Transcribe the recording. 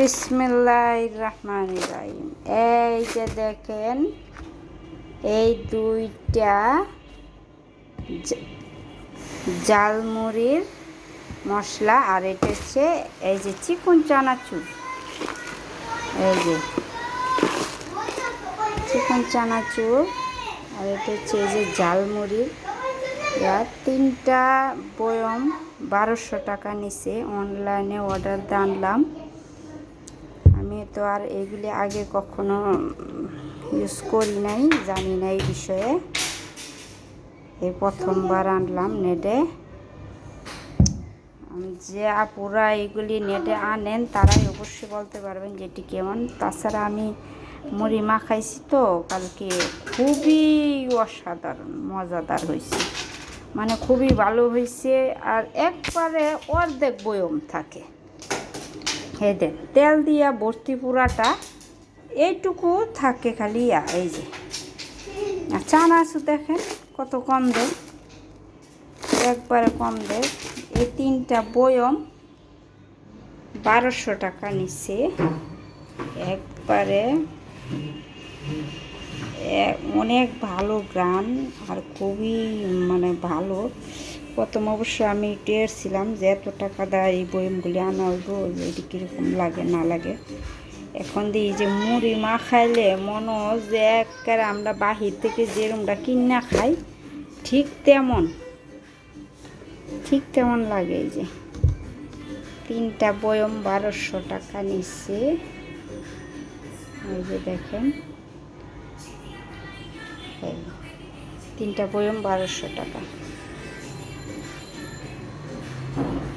বিসমিল্লাহ রহমান রাহিম এই যে দেখেন, এই দুইটা জালমুড়ির মশলা, আর এটা হচ্ছে, এই যে চিকন চানাচুর। এই যে চিকন চানাচুর, আর এটা হচ্ছে এই যে জালমুড়ির আর তিনটা বয়ম বারোশো টাকা নিছে, অনলাইনে অর্ডার দিয়ে আনলাম। আমি তো আর এগুলি আগে কখনো ইউজ করি নাই, জানি না এই বিষয়ে। এই প্রথমবার আনলাম নেটে। যে আপুরা এগুলি নেটে আনেন, তারাই অবশ্যই বলতে পারবেন যেটি কেমন। তাছাড়া আমি মুড়ি মাখাইছি তো, কালকে খুবই অসাধারণ, মজাদার হয়েছে মানে খুবই ভালো হয়েছে আর একবারে অর্ধেক বয়ম থাকে। এই দেখ তেল দিয়া ভর্তি পুরাটা এইটুকু থাকে খালি এই যে। আর চানাচু দেখেন কত কম দেয়। একবারে কম দেয়। এই তিনটা বয়ম বারোশো টাকা নিচ্ছে। একবারে অনেক ভালো গ্রাম আর খুবই মানে ভালো। প্রথম অবশ্য আমি টেরছিলাম যে এত টাকা দেয় এই বয়মগুলি আনা হইব এটি কীরকম লাগে, না লাগে। এখন দিয়ে যে মুড়ি মা খাইলে মনে যে একবারে আমরা বাহির থেকে যেরমটা কিনা খাই, ঠিক তেমন ঠিক তেমন লাগে এই যে। তিনটা বয়ম বারোশো টাকা নিচ্ছে এই যে দেখেন। তিনটা বয়ম বারোশো টাকা। Thank you.